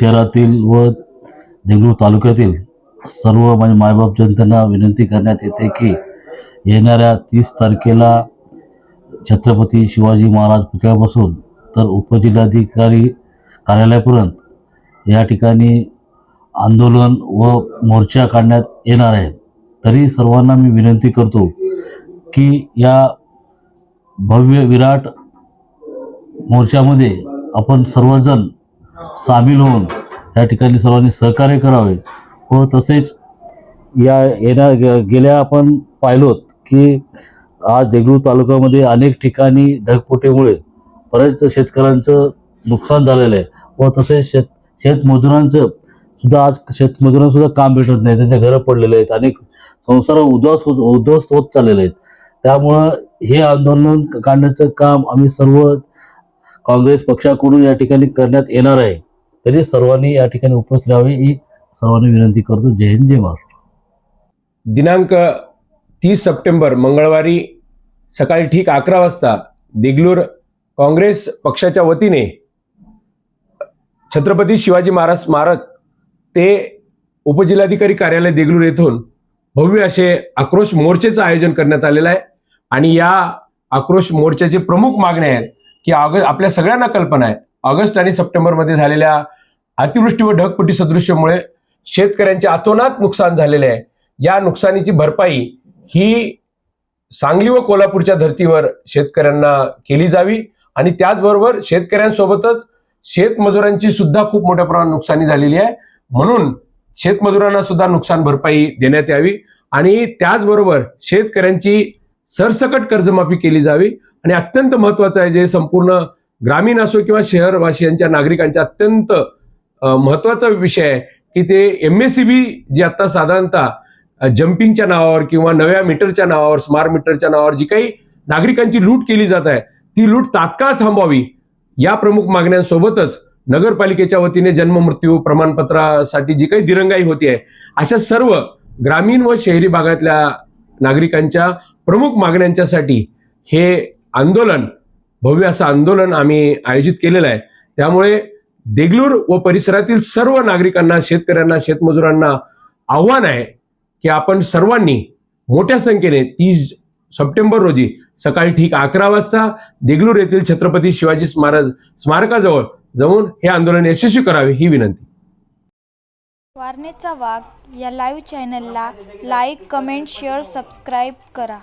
शहरातील व देगलूर तालुक्यातील सर्व म्हणजे मायबाप जनतेला विनंती करण्यात येते की येणाऱ्या तीस तारखेला छत्रपती शिवाजी महाराज पुतळ्यापासून तर उपजिल्हाधिकारी कार्यालयापर्यंत या ठिकाणी आंदोलन व मोर्चा काढण्यात येणार आहे. तरी सर्वांना मी विनंती करतो की या भव्य विराट मोर्चामध्ये आपण सर्वजण सामील होऊन या ठिकाणी सर्वांनी सहकार्य करावे. व तसेच या येण्या गे- गेल्या आपण पाहिलोत की आज देगलूर तालुक्यामध्ये अनेक ठिकाणी ढगफुटीमुळे बरेच शेतकऱ्यांचं नुकसान झालेलं आहे. व तसेच शेत शेतमजुरांचं सुद्धा आज शेतमजुरांसुद्धा काम भेटत नाही. त्यांच्या घरं पडलेले आहेत. अनेक संसार उद्ध्वस्त होत उद्ध्वस्त होत चाललेले आहेत. त्यामुळं हे आंदोलन काढण्याचं काम आम्ही सर्व काँग्रेस पक्षाकडून या ठिकाणी करण्यात येणार आहे. तरी सर्वांनी या ठिकाणी उपस्थित राहावे ही सर्वांनी विनंती करतो. जय हिंद जय महाराष्ट्र. दिनांक तीस सप्टेंबर मंगळवारी सकाळी ठीक अकरा वाजता देगलूर काँग्रेस पक्षाच्या वतीने छत्रपती शिवाजी महाराज स्मारक ते उपजिल्हाधिकारी कार्यालय देगलूर येथून भव्य असे आक्रोश मोर्चेचं आयोजन करण्यात आलेलं आहे. आणि या आक्रोश मोर्चाचे प्रमुख मागण्या आहेत की ऑगस्ट आपल्या सगळ्यांना कल्पना आहे. ऑगस्ट आणि सप्टेंबरमध्ये झालेल्या अतिवृष्टी व ढगपुटी सदृश्यामुळे शेतकऱ्यांचे अतोनात नुकसान झालेले आहे. या नुकसानीची भरपाई ही सांगली व कोल्हापूरच्या धर्तीवर शेतकऱ्यांना केली जावी आणि त्याचबरोबर शेतकऱ्यांसोबतच शेतमजुरांची सुद्धा खूप मोठ्या प्रमाणात नुकसानी झालेली आहे. म्हणून शेतमजुरांना सुद्धा नुकसान भरपाई देण्यात यावी आणि त्याचबरोबर शेतकऱ्यांची सरसकट कर्जमाफी केली जावी. आणि अत्यंत महत्वाचं आहे जे संपूर्ण ग्रामीण असो किंवा शहरवासियांच्या नागरिकांच्या अत्यंत महत्त्वाचा महत्त्वाचा विषय आहे की ते M S C B G आता साधारणतः जम्पिंगच्या नावावर किंवा नव्या मीटरच्या नावावर स्मार्ट मीटरच्या नावावर जी काही नागरिकांची लूट केली जात आहे ती लूट तात्काळ थांबवावी. या प्रमुख मागण्यांसोबतच नगरपालिकेच्या वतीने जन्ममृत्यू प्रमाणपत्रासाठी जी काही दिरंगाई होती आहे अशा सर्व ग्रामीण व शहरी भागातल्या नागरिकांच्या प्रमुख मागण्यांच्यासाठी हे आंदोलन भव्य असं आंदोलन आम्ही आयोजित केलेलं आहे. त्यामुळे देगलूर व परिसरातील सर्व नागरिकांना शेतकऱ्यांना शेतमजुरांना आव्हान आहे की आपण सर्वांनी मोठ्या संख्येने तीस सप्टेंबर रोजी सकाळी ठीक अकरा वाजता देगलूर येथील छत्रपती शिवाजी स्मारक स्मारकाजवळ जाऊन हे आंदोलन यशस्वी करावे ही विनंती. वारणेचा वाघ या लाईव्ह चॅनलला लाईक कमेंट शेअर सबस्क्राईब करा.